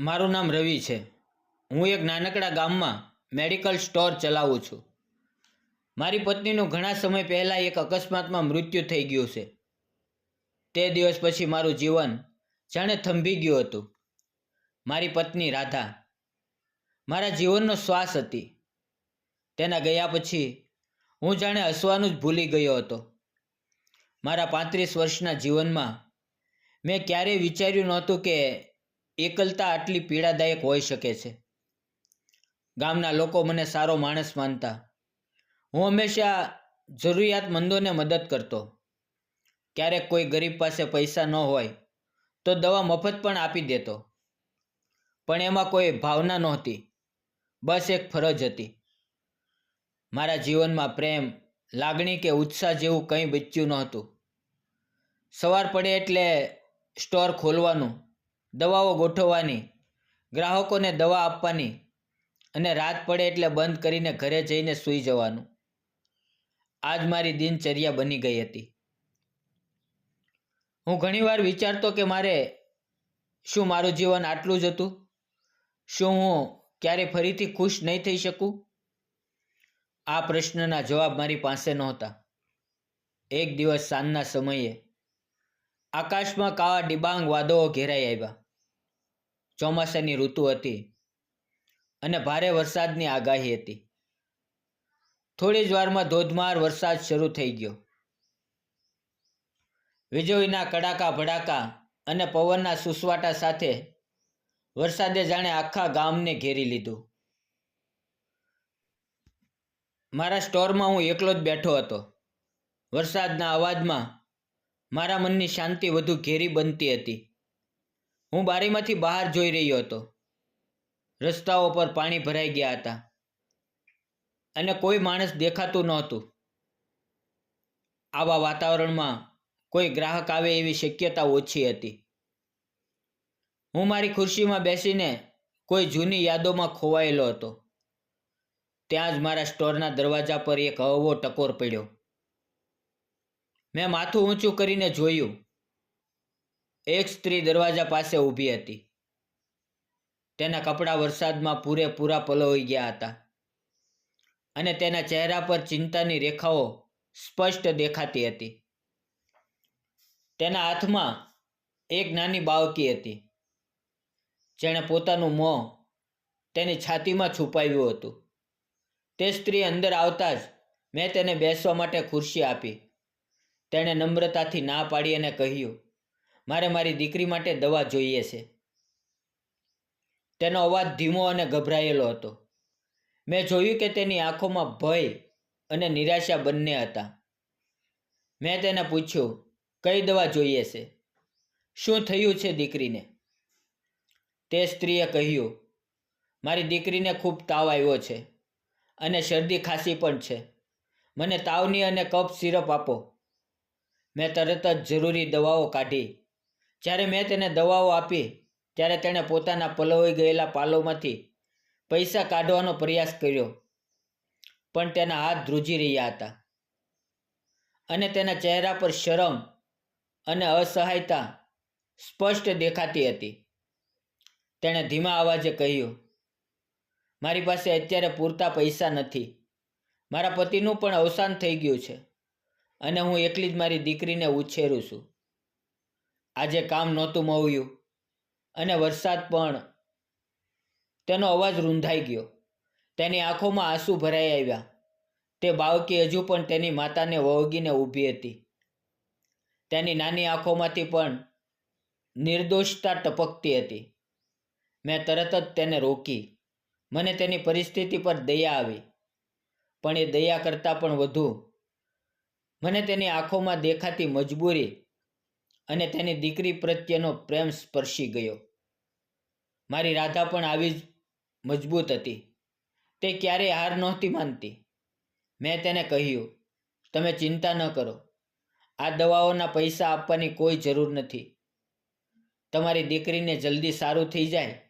મારું નામ રવિ છે. હું એક નાનકડા ગામમાં મેડિકલ સ્ટોર ચલાવું છું. મારી પત્નીનું ઘણા સમય પહેલાં એક અકસ્માતમાં મૃત્યુ થઈ ગયું છે. તે દિવસ પછી મારું જીવન જાણે થંભી ગયું હતું. મારી પત્ની રાધા, મારા જીવનનો શ્વાસ હતી. તેના ગયા પછી હું જાણે હસવાનું જ ભૂલી ગયો હતો. મારા પાંત્રીસ વર્ષના જીવનમાં મેં ક્યારેય વિચાર્યું નહોતું કે એકલતા આટલી પીડાદાયક હોઈ શકે છે. ગામના લોકો મને સારો માણસ માનતા. હું હંમેશા જરૂરિયાતમંદોને મદદ કરતો. ક્યારેક કોઈ ગરીબ પાસે પૈસા ન હોય તો દવા મફત પણ આપી દેતો. પણ એમાં કોઈ ભાવના નહોતી. બસ એક ફરજ હતી. મારા જીવનમાં પ્રેમ, લાગણી કે ઉત્સાહ જેવું કંઈ બચ્યું નહોતું. સવાર પડે એટલે સ્ટોર ખોલવાનું દવાઓ ગોઠવવાની, ગ્રાહકોને દવા આપવાની અને રાત પડે એટલે બંધ કરીને ઘરે જઈને સૂઈ જવાનું. આજ મારી દિનચર્યા બની ગઈ હતી. હું ઘણીવાર વિચારતો કે મારે શું મારું જીવન આટલું જ હતું? શું હું ક્યારે ફરીથી ખુશ નહીં થઈ શકું? આ પ્રશ્નના જવાબ મારી પાસે નહોતા. એક દિવસ સાંજના સમયે આકાશમાં કાળા ડિબાંગ વાદળો ઘેરાઈ આવ્યા. ચોમાસાની ઋતુ હતી અને ભારે વરસાદની આગાહી હતી. થોડી જ વારમાં ધોધમાર વરસાદ શરૂ થઈ ગયો. વીજળીના કડાકા, ભડાકા અને પવનના સુસવાટા સાથે વરસાદે જાણે આખા ગામને ઘેરી લીધું. મારા સ્ટોરમાં હું એકલો જ બેઠો હતો. વરસાદના અવાજમાં મારા મનની શાંતિ વધુ ઘેરી બનતી હતી. હું બારીમાંથી બહાર જોઈ રહ્યો હતો. રસ્તાઓ પર પાણી ભરાઈ ગયા હતા. અને કોઈ માણસ દેખાતું નહોતું. આવા વાતાવરણમાં કોઈ ગ્રાહક આવે એવી શક્યતા ઓછી હતી. હું મારી ખુરશીમાં બેસીને કોઈ જૂની યાદોમાં ખોવાયેલો હતો. ત્યાં જ મારા સ્ટોરના દરવાજા પર એક હળવો ટકોર પડ્યો. મેં માથું ઊંચું કરીને જોયું. એક સ્ત્રી દરવાજા પાસે ઊભી હતી. તેના કપડાં વરસાદમાં પૂરેપૂરા પલોઈ ગયા હતા અને તેના ચહેરા પર ચિંતાની રેખાઓ સ્પષ્ટ દેખાતી હતી. તેના હાથમાં એક નાની બાવકી હતી. જેણે પોતાનું મોં તેની છાતીમાં છુપાવ્યું હતું. તે સ્ત્રી અંદર આવતા જ મેં તેને બેસવા માટે ખુરશી આપી. તેણે નમ્રતાથી ના પાડી અને કહ્યું, મારે મારી દીકરી માટે દવા જોઈએ છે. તેનો અવાજ ધીમો અને ગભરાયેલો હતો. મેં જોયું કે તેની આંખોમાં ભય અને નિરાશા બંને હતા. મેં તેને પૂછ્યું, કઈ દવા જોઈએ છે? શું થયું છે દીકરીને? તે સ્ત્રીએ કહ્યું, મારી દીકરીને ખૂબ તાવ આવ્યો છે અને શરદી ખાંસી પણ છે. મને તાવની અને કફ સિરપ આપો. મેં તરત જ જરૂરી દવાઓ કાઢી. જ્યારે મેં તેને દવાઓ આપી, ત્યારે તેણે પોતાના પલવાઈ ગયેલા પાલોમાંથી પૈસા કાઢવાનો પ્રયાસ કર્યો. પણ તેના હાથ ધ્રુજી રહ્યા હતા અને તેના ચહેરા પર શરમ અને અસહાયતા સ્પષ્ટ દેખાતી હતી. તેણે ધીમા અવાજે કહ્યું, મારી પાસે અત્યારે પૂરતા પૈસા નથી. મારા પતિનું પણ અવસાન થઈ ગયું છે. અને હું એકલી જ મારી દીકરીને ઉછેરું છું. આજે કામ નહોતું મવ્યું અને વરસાદ પણ તેનો અવાજ રૂંધાઈ ગયો. તેની આંખોમાં આંસુ ભરાઈ આવ્યા. તે બાવકી હજુ પણ તેની માતાને વળગીને ઊભી હતી. તેની નાની આંખોમાંથી પણ નિર્દોષતા ટપકતી હતી. મેં તરત જ તેને રોકી. મને તેની પરિસ્થિતિ પર દયા આવી. પણ એ દયા કરતાં પણ વધુ મને તેની આંખોમાં દેખાતી મજબૂરી અને તેની દીકરી પ્રત્યેનો પ્રેમ સ્પર્શી ગયો. મારી રાધા પણ આવી જ મજબૂત હતી. તે ક્યારેય હાર નહોતી માનતી. મેં તેને કહ્યું, તમે ચિંતા ન કરો. આ દવાઓના પૈસા આપવાની કોઈ જરૂર નથી. તમારી દીકરીને જલ્દી સારું થઈ જાય.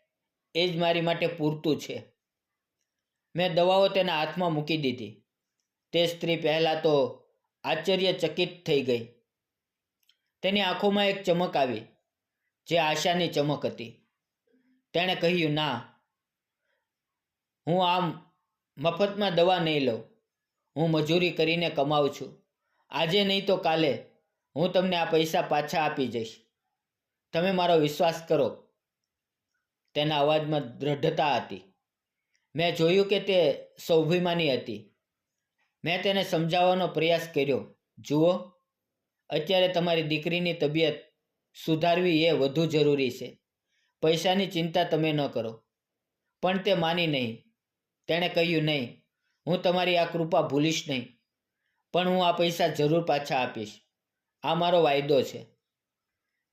એ જ મારી માટે પૂરતું છે. મેં દવાઓ તેના હાથમાં મૂકી દીધી. તે સ્ત્રી પહેલાં તો આશ્ચર્યચકિત થઈ ગઈ. તેની આંખોમાં એક ચમક આવી, જે આશાની ચમક હતી. તેણે કહ્યું, ના, હું આમ મફતમાં દવા નહીં લઉં. હું મજૂરી કરીને કમાઉં છું. આજે નહીં તો કાલે હું તમને આ પૈસા પાછા આપી જઈશ. તમે મારો વિશ્વાસ કરો. તેના અવાજમાં દ્રઢતા હતી. મેં જોયું કે તે સ્વાભિમાની હતી. મેં તેને સમજાવવાનો પ્રયાસ કર્યો. જુઓ, અત્યારે તમારી દીકરીની તબિયત સુધારવી એ વધુ જરૂરી છે. પૈસાની ચિંતા તમે ન કરો. પણ તે માની નહીં. તેણે કહ્યું, નહીં, હું તમારી આ કૃપા ભૂલીશ નહીં. પણ હું આ પૈસા જરૂર પાછા આપીશ. આ મારો વાયદો છે.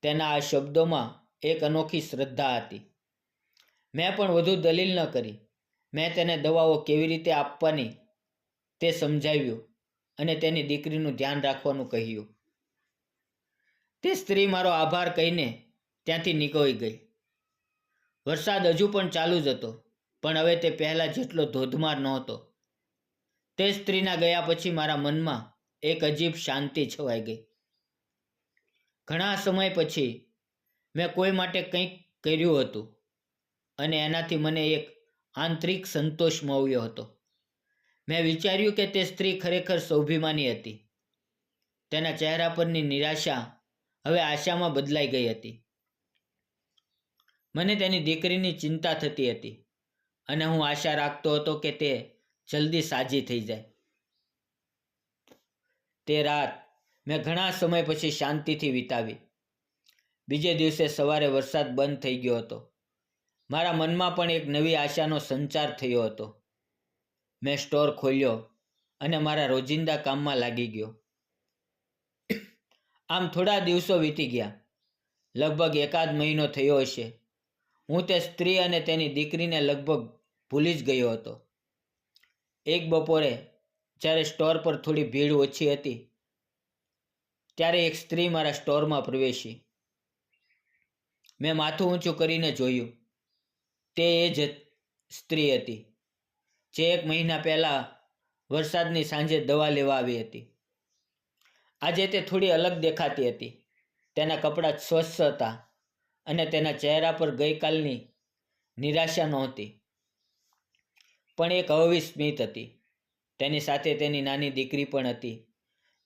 તેના આ શબ્દોમાં એક અનોખી શ્રદ્ધા હતી. મેં પણ વધુ દલીલ ન કરી. મેં તેને દવાઓ કેવી રીતે આપવાની તે સમજાવ્યું અને તેની દીકરીનું ધ્યાન રાખવાનું કહ્યું. તે સ્ત્રી મારો આભાર કહીને ત્યાંથી નીકળી ગઈ. વરસાદ હજુ પણ ચાલુ જ હતો, પણ હવે તે પહેલાં જેટલો ધોધમાર નહોતો. તે સ્ત્રીના ગયા પછી મારા મનમાં એક અજીબ શાંતિ છવાઈ ગઈ. ઘણા સમય પછી મેં કોઈ માટે કંઈક કર્યું હતું અને એનાથી મને એક આંતરિક સંતોષ મળ્યો હતો. મેં વિચાર્યું કે તે સ્ત્રી ખરેખર સ્વાભિમાની હતી. તેના ચહેરા પરની નિરાશા હવે આશામાં બદલાઈ ગઈ હતી. મને તેની દીકરીની ચિંતા થતી હતી અને હું આશા રાખતો હતો કે તે જલ્દી સાજી થઈ જાય. તે રાત મેં ઘણા સમય પછી શાંતિથી વિતાવી. બીજે દિવસે સવારે વરસાદ બંધ થઈ ગયો હતો. મારા મનમાં પણ એક નવી આશાનો સંચાર થયો હતો. મેં સ્ટોર ખોલ્યો અને મારા રોજિંદા કામમાં લાગી ગયો. આમ થોડા દિવસો વીતી ગયા. લગભગ એકાદ મહિનો થયો હશે. હું તે સ્ત્રી અને તેની દીકરીને લગભગ ભૂલી જ ગયો હતો. એક બપોરે જ્યારે સ્ટોર પર થોડી ભીડ ઓછી હતી, ત્યારે એક સ્ત્રી મારા સ્ટોરમાં પ્રવેશી. મેં માથું ઊંચું કરીને જોયું. તે એ જ સ્ત્રી હતી. જે એક મહિના પહેલાં વરસાદની સાંજે દવા લેવા આવી હતી. આજે તે થોડી અલગ દેખાતી હતી. તેના કપડાં સ્વચ્છ હતા અને તેના ચહેરા પર ગઈકાલની નિરાશા નહોતી પણ એક અવવી સ્મિત હતી. તેની સાથે તેની નાની દીકરી પણ હતી,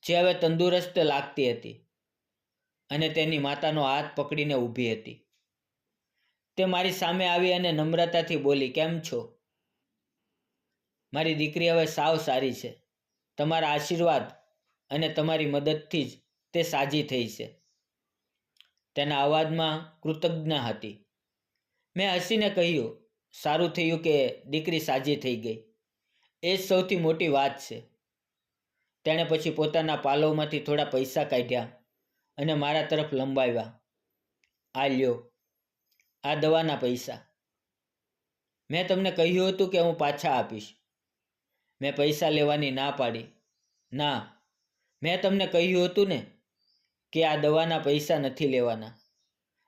જે હવે તંદુરસ્ત લાગતી હતી અને તેની માતાનો હાથ પકડીને ઊભી હતી. તે મારી સામે આવી અને નમ્રતાથી બોલી, કેમ છો? મારી દીકરી હવે સાવ સારી છે. તમારા આશીર્વાદ અને તમારી મદદથી જ તે સાજી થઈ છે. તેના અવાજમાં કૃતજ્ઞ હતી. મેં હસીને કહ્યું, સારું થયું કે દીકરી સાજી થઈ ગઈ. એ જ સૌથી મોટી વાત છે. તેણે પછી પોતાના પાલવમાંથી થોડા પૈસા કાઢ્યા અને મારા તરફ લંબાવ્યા. આ લ્યો, આ દવાના પૈસા. મેં તમને કહ્યું હતું કે હું પાછા આપીશ. મેં પૈસા લેવાની ના પાડી. ના, મેં તમને કહ્યું હતું ને કે આ દવાના પૈસા નથી લેવાના.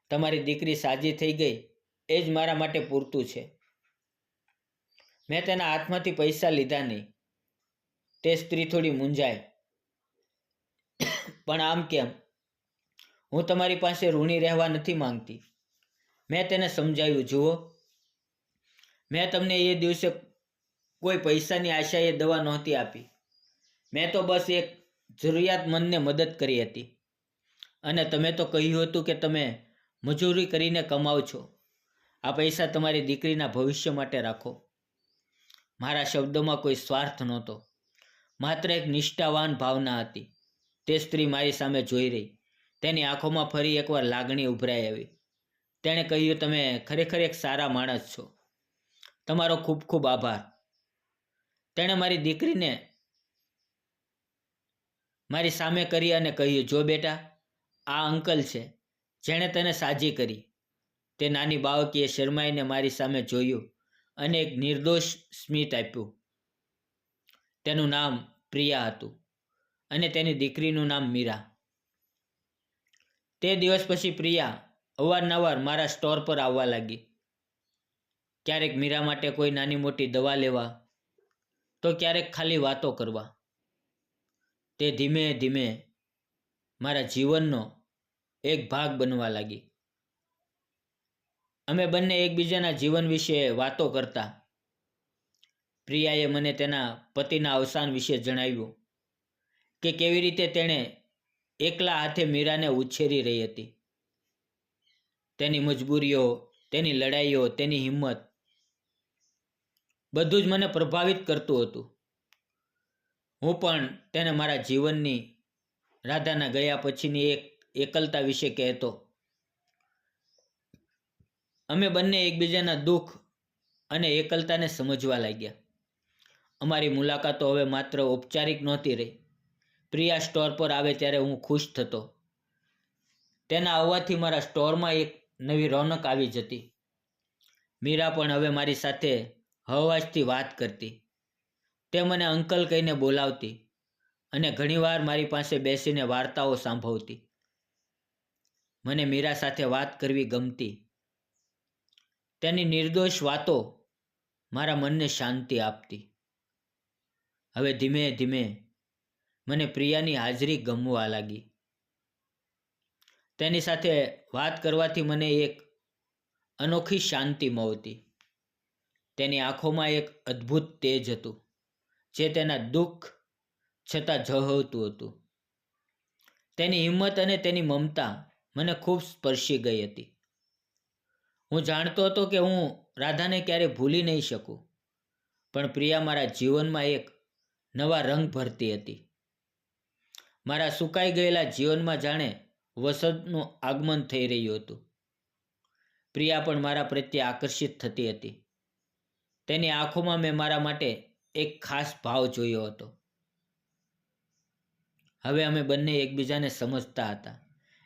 તમારી દીકરી સાજી થઈ ગઈ, એ જ મારા માટે પૂરતું છે. મેં તેના હાથમાંથી પૈસા લીધા નહીં. તે સ્ત્રી થોડી મૂંઝાય. પણ આમ કેમ? હું તમારી પાસે ઋણી રહેવા નથી માંગતી. મેં તેને સમજાવ્યું, જુઓ. મેં તમને એ દિવસે કોઈ પૈસાની આશાએ દવા નહોતી આપી. મેં તો બસ એક જરૂરિયાતમંદને મદદ કરી હતી. અને તમે તો કહ્યું હતું કે તમે મજૂરી કરીને કમાવ છો. આ પૈસા તમારી દીકરીના ભવિષ્ય માટે રાખો. મારા શબ્દોમાં કોઈ સ્વાર્થ નહોતો. માત્ર એક નિષ્ઠાવાન ભાવના હતી. તે સ્ત્રી મારી સામે જોઈ રહી. તેની આંખોમાં ફરી એકવાર લાગણી ઉભરાઈ આવી. તેણે કહ્યું, તમે ખરેખર એક સારા માણસ છો. તમારો ખૂબ ખૂબ આભાર. તેણે મારી દીકરીને મારી સામે કરી અને કહ્યું, જો બેટા, આ અંકલ છે, જેણે તને સાજી કરી. તે નાની બાળકીએ શરમાઈને મારી સામે જોયું અને એક નિર્દોષ સ્મિત આપ્યું. તેનું નામ પ્રિયા હતું અને તેની દીકરીનું નામ મીરા. તે દિવસ પછી પ્રિયા અવારનવાર મારા સ્ટોર પર આવવા લાગી. ક્યારેક મીરા માટે કોઈ નાની મોટી દવા લેવા તો ક્યારેક ખાલી વાતો કરવા. તે ધીમે ધીમે મારા જીવનનો એક ભાગ બનવા લાગી. અમે બંને એકબીજાના જીવન વિશે વાતો કરતા. પ્રિયાએ મને તેના પતિના અવસાન વિશે જણાવ્યું કે કેવી રીતે તેણે એકલા હાથે મીરાને ઉછેરી રહી હતી. તેની મજબૂરીઓ, તેની લડાઈઓ, તેની હિંમત બધું જ મને પ્રભાવિત કરતું હતું. હું પણ તેને મારા જીવનની રાધાના ગયા પછીની એક એકલતા વિશે કહેતો. અમે બંને એકબીજાના દુઃખ અને એકલતાને સમજવા લાગ્યા. અમારી મુલાકાતો હવે માત્ર ઔપચારિક નહોતી રહી. પ્રિયા સ્ટોર પર આવે ત્યારે હું ખુશ થતો. તેના આવવાથી મારા સ્ટોરમાં એક નવી રોનક આવી જતી. મીરા પણ હવે મારી સાથે હવાજથી વાત કરતી. તે મને અંકલ કહીને બોલાવતી અને ઘણીવાર મારી પાસે બેસીને વાર્તાઓ સાંભળતી. મને મીરા સાથે વાત કરવી ગમતી. તેની નિર્દોષ વાતો મારા મનને શાંતિ આપતી. હવે ધીમે ધીમે મને પ્રિયાની હાજરી ગમવા લાગી. તેની સાથે વાત કરવાથી મને એક અનોખી શાંતિ મળતી. તેની આંખોમાં એક અદ્ભુત તેજ હતું, જે તેના દુઃખ છતાં ઝહવતું હતું. તેની હિંમત અને તેની મમતા મને ખૂબ સ્પર્શી ગઈ હતી. હું જાણતો હતો કે હું રાધાને ક્યારે ભૂલી નહીં શકું, પણ પ્રિયા મારા જીવનમાં એક નવા રંગ ભરતી હતી. મારા સુકાઈ ગયેલા જીવનમાં જાણે વસંતનું આગમન થઈ રહ્યું હતું. પ્રિયા પણ મારા પ્રત્યે આકર્ષિત થતી હતી. તેની આંખોમાં મેં મારા માટે એક ખાસ ભાવ જોયો હતો. હવે અમે બંને એકબીજાને સમજતા હતા.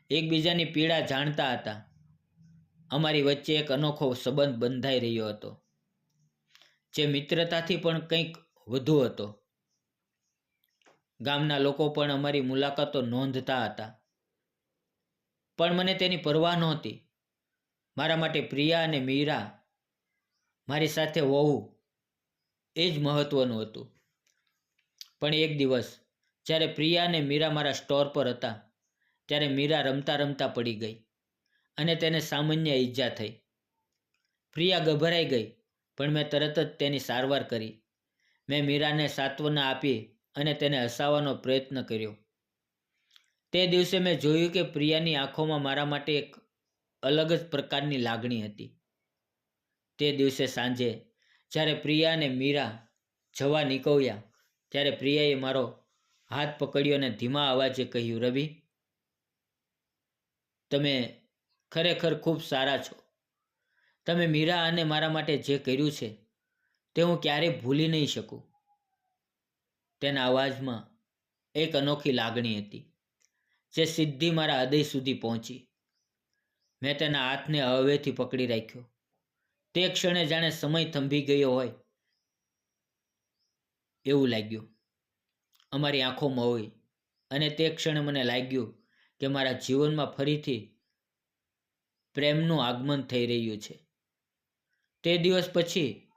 એકબીજાની પીડા જાણતા હતા. અમારી વચ્ચે એક અનોખો સંબંધ બંધાઈ રહ્યો હતો, જે મિત્રતાથી પણ કંઈક વધુ હતો. ગામના લોકો પણ અમારી મુલાકાતો નોંધતા હતા. પણ મને તેની પરવા નહોતી. મારા માટે પ્રિયા અને મીરા મારી સાથે હોવું એ જ મહત્વનું હતું. પણ એક દિવસ, જ્યારે પ્રિયા અને મીરા મારા સ્ટોર પર હતા, ત્યારે મીરા રમતા રમતા પડી ગઈ અને તેને સામાન્ય ઈજા થઈ. પ્રિયા ગભરાઈ ગઈ, પણ મેં તરત જ તેની સારવાર કરી. મેં મીરાને સાંત્વના આપી અને તેને હસાવવાનો પ્રયત્ન કર્યો. તે દિવસે મેં જોયું કે પ્રિયાની આંખોમાં મારા માટે એક અલગ જ પ્રકારની લાગણી હતી. તે દિવસે સાંજે, જ્યારે પ્રિયા અને મીરા જવા નીકળ્યા, ત્યારે પ્રિયાએ મારો હાથ પકડ્યો અને ધીમા અવાજે કહ્યું, રવિ, તમે ખરેખર ખૂબ સારા છો. તમે મીરા અને મારા માટે જે કર્યું છે, તે હું ક્યારેય ભૂલી નહીં શકું. તેના અવાજમાં એક અનોખી લાગણી હતી, જે સીધી મારા હૃદય સુધી પહોંચી. મેં તેના હાથને હવેથી પકડી રાખ્યો. તે ક્ષણે જાણે સમય થંભી ગયો હોય. એવું લાગ્યું. અમારી આંખોમાં હોય અને તે ક્ષણે મને લાગ્યું કે મારા જીવનમાં ફરીથી પ્રેમનું આગમન થઈ રહ્યું છે. તે દિવસ પછી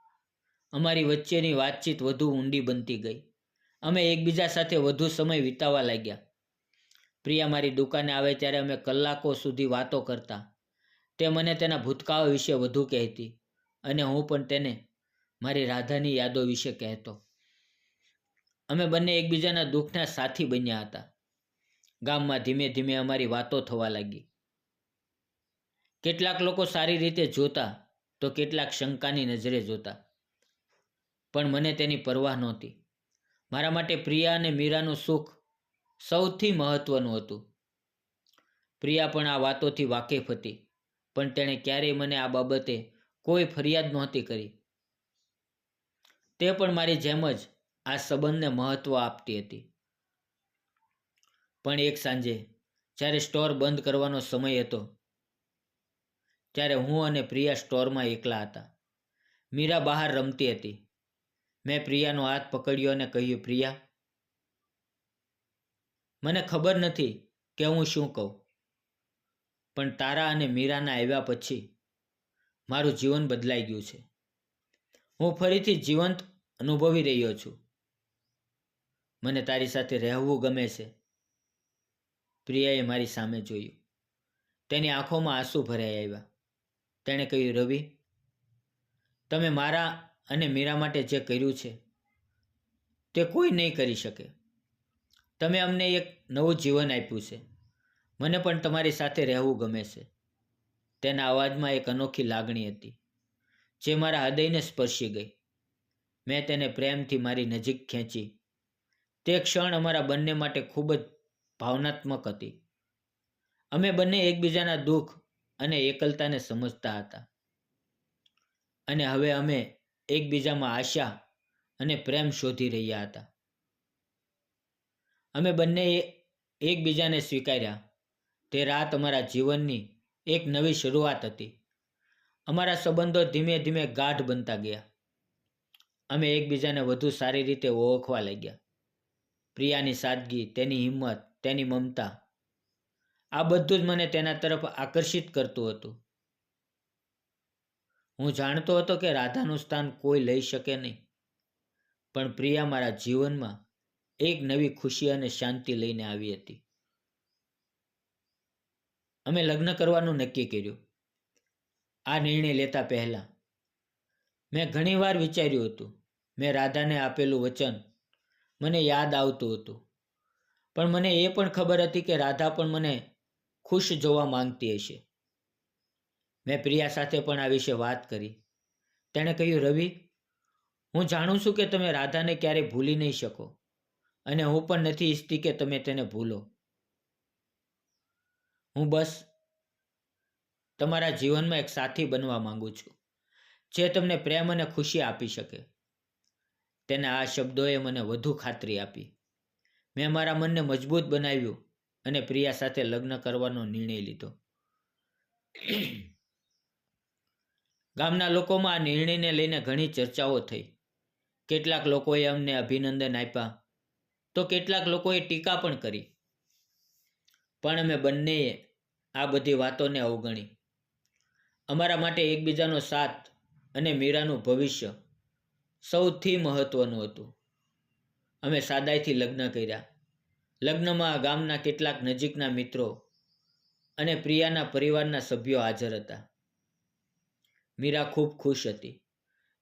અમારી વચ્ચેની વાતચીત વધુ ઊંડી બનતી ગઈ. અમે એકબીજા સાથે વધુ સમય વિતાવવા લાગ્યા. પ્રિયા મારી દુકાને આવે ત્યારે અમે કલાકો સુધી વાતો કરતા. તે મને તેના ભૂતકાળ વિશે વધુ કહેતી. અને હું પણ તેને મારી રાધાની યાદો વિશે કહેતો. અમે બંને એકબીજાના દુઃખના સાથી બન્યા હતા. ગામમાં ધીમે ધીમે અમારી વાતો થવા લાગી. કેટલાક લોકો સારી રીતે જોતા તો કેટલાક શંકાની નજરે જોતા. પણ મને તેની પરવાહ નહોતી. મારા માટે પ્રિયા અને મીરાનું સુખ સૌથી મહત્વનું હતું. પ્રિયા પણ આ વાતોથી વાકેફ હતી, પણ તેણે ક્યારેય મને આ બાબતે કોઈ ફરિયાદ નહોતી કરી. તે પણ મારી જેમ જ આ સંબંધને મહત્વ આપતી હતી. પણ એક સાંજે, જ્યારે સ્ટોર બંધ કરવાનો સમય હતો, ત્યારે હું અને પ્રિયા સ્ટોરમાં એકલા હતા. મીરા બહાર રમતી હતી. મેં પ્રિયાનો હાથ પકડ્યો અને કહ્યું, પ્રિયા, મને ખબર નથી કે હું શું કહું. પણ તારા અને મીરાના આવ્યા પછી મારું જીવન બદલાઈ ગયું છે. હું ફરીથી જીવંત અનુભવી રહ્યો છું. મને તારી સાથે રહેવું ગમે છે. પ્રિયાએ મારી સામે જોયું. તેની આંખોમાં આંસુ ભરાઈ આવ્યા. તેણે કહ્યું, રવિ, તમે મારા અને મીરા માટે જે કર્યું છે, તે કોઈ નહીં કરી શકે. તમે અમને એક નવું જીવન આપ્યું છે. મને પણ તમારી સાથે રહેવું ગમે છે. તેના અવાજમાં એક અનોખી લાગણી હતી, જે મારા હૃદયને સ્પર્શી ગઈ. મેં તેને પ્રેમથી મારી નજીક ખેંચી. તે ક્ષણ અમારા બંને માટે ખૂબ જ ભાવનાત્મક હતી. અમે બંને એકબીજાના દુઃખ અને એકલતાને સમજતા હતા. અને હવે અમે એકબીજામાં આશા અને પ્રેમ શોધી રહ્યા હતા. અમે બંને એકબીજાને સ્વીકાર્યા. તે રાત અમારા જીવનની એક નવી શરૂઆત હતી. અમારા સંબંધો ધીમે ધીમે ગાઢ બનતા ગયા. અમે એકબીજાને વધુ સારી રીતે ઓળખવા લાગ્યા. પ્રિયાની સાદગી, તેની હિંમત, તેની મમતા, આ બધું જ મને તેના તરફ આકર્ષિત કરતું હતું. હું જાણતો હતો કે રાધાનું સ્થાન કોઈ લઈ શકે નહીં, પણ પ્રિયા મારા જીવનમાં એક નવી ખુશી અને શાંતિ લઈને આવી હતી. અમે લગ્ન કરવાનું નક્કી કર્યું. આ નિર્ણય લેતા પહેલા મેં ઘણીવાર વિચાર્યું હતું. મેં રાધાને આપેલું વચન મને યાદ આવતું હતું. પણ મને એ પણ ખબર હતી કે રાધા પણ મને ખુશ જોવા માંગતી હશે. મેં પ્રિયા સાથે પણ આ વિશે વાત કરી. તેણે કહ્યું, રવિ, હું જાણું છું કે તમે રાધાને ક્યારેય ભૂલી નહીં શકો અને હું પણ નથી ઈચ્છતી કે તમે તેને ભૂલો. હું બસ તમારા જીવનમાં એક સાથી બનવા માંગુ છું, જે તમને પ્રેમ અને ખુશી આપી શકે. તેના આ શબ્દોએ મને વધુ ખાતરી આપી. મેં મારા મનને મજબૂત બનાવ્યું અને પ્રિયા સાથે લગ્ન કરવાનો નિર્ણય લીધો. ગામના લોકોમાં આ નિર્ણયને લઈને ઘણી ચર્ચાઓ થઈ. કેટલાક લોકોએ અમને અભિનંદન આપ્યા. તો કેટલાક લોકોએ ટીકા પણ કરી. પણ અમે બંનેએ આ બધી વાતોને અવગણી. અમારા માટે એકબીજાનો સાથ અને મીરાનું ભવિષ્ય સૌથી મહત્વનું હતું. અમે સાદાઈથી લગ્ન કર્યા. લગ્નમાં ગામના કેટલાક નજીકના મિત્રો અને પ્રિયાના પરિવારના સભ્યો હાજર હતા. મીરા ખૂબ ખુશ હતી.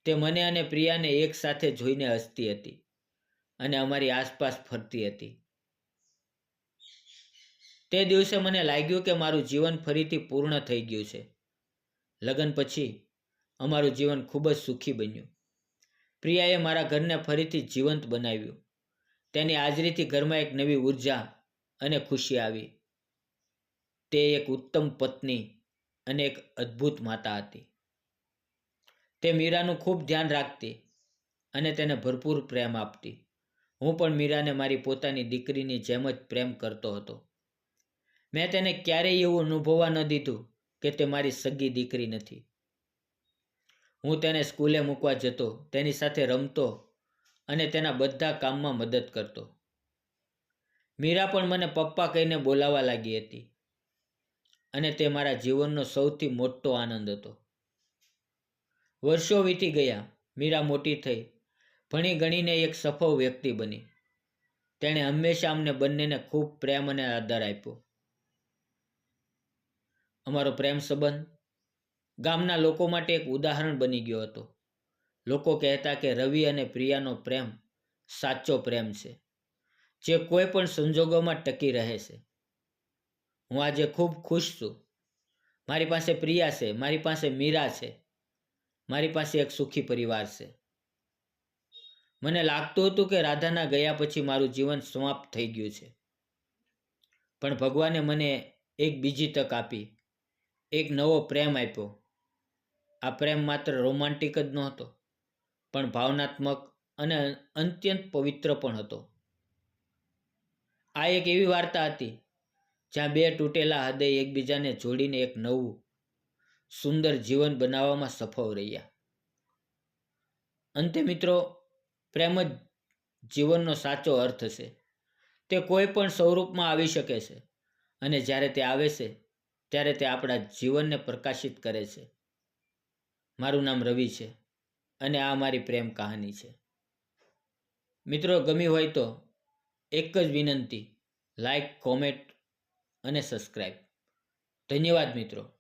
તે મને અને પ્રિયાને એકસાથે જોઈને હસતી હતી અને અમારી આસપાસ ફરતી હતી. તે દિવસે મને લાગ્યું કે મારું જીવન ફરીથી પૂર્ણ થઈ ગયું છે. લગ્ન પછી અમારું જીવન ખૂબ જ સુખી બન્યું. પ્રિયાએ મારા ઘરને ફરીથી જીવંત બનાવ્યું. તેની હાજરીથી ઘરમાં એક નવી ઊર્જા અને ખુશી આવી. તે એક ઉત્તમ પત્ની અને એક અદ્ભુત માતા હતી. તે મીરાનું ખૂબ ધ્યાન રાખતી અને તેને ભરપૂર પ્રેમ આપતી. હું પણ મીરાને મારી પોતાની દીકરીની જેમ જ પ્રેમ કરતો હતો. મેં તેને ક્યારેય એવું અનુભવવા ન દીધું કે તે મારી સગી દીકરી નથી. હું તેને સ્કૂલે મૂકવા જતો, તેની સાથે રમતો અને તેના બધા કામમાં મદદ કરતો. મીરા પણ મને પપ્પા કહીને બોલાવા લાગી હતી અને તે મારા જીવનનો સૌથી મોટો આનંદ હતો. વર્ષો વીતી ગયા, મીરા મોટી થઈ, ભણી ગણીને એક સફળ વ્યક્તિ બની. તેણે હંમેશા અમને બંનેને ખૂબ પ્રેમ અને આદર આપ્યો. અમારો પ્રેમ સંબંધ ગામના લોકો માટે એક ઉદાહરણ બની ગયો હતો. લોકો કહેતા કે રવિ અને પ્રિયાનો પ્રેમ સાચો પ્રેમ છે, જે કોઈ પણ સંજોગોમાં ટકી રહે છે. હું આજે ખૂબ ખુશ છું. મારી પાસે પ્રિયા છે, મારી પાસે મીરા છે, મારી પાસે એક સુખી પરિવાર છે. મને લાગતું હતું કે રાધાના ગયા પછી મારું જીવન સમાપ્ત થઈ ગયું છે. પણ ભગવાને મને એક બીજી તક આપી. એક નવો પ્રેમ આપ્યો. આ પ્રેમ માત્ર રોમાન્ટિક જ નહોતો, પણ ભાવનાત્મક અને અત્યંત પવિત્ર પણ હતો. આ એક એવી વાર્તા હતી, જ્યાં બે તૂટેલા હૃદય એકબીજાને જોડીને એક નવું, સુંદર જીવન બનાવવામાં સફળ રહ્યા. અંતે મિત્રો, પ્રેમ જ જીવનનો સાચો અર્થ છે. તે કોઈ પણ સ્વરૂપમાં આવી શકે છે અને જ્યારે તે આવે છે ત્યારે તે આપણા જીવનને પ્રકાશિત કરે છે. મારું નામ રવિ છે અને આ મારી પ્રેમ કહાની છે. મિત્રો, ગમી હોય તો એક જ વિનંતી લાઈક કોમેન્ટ અને સબસ્ક્રાઈબ ધન્યવાદ મિત્રો.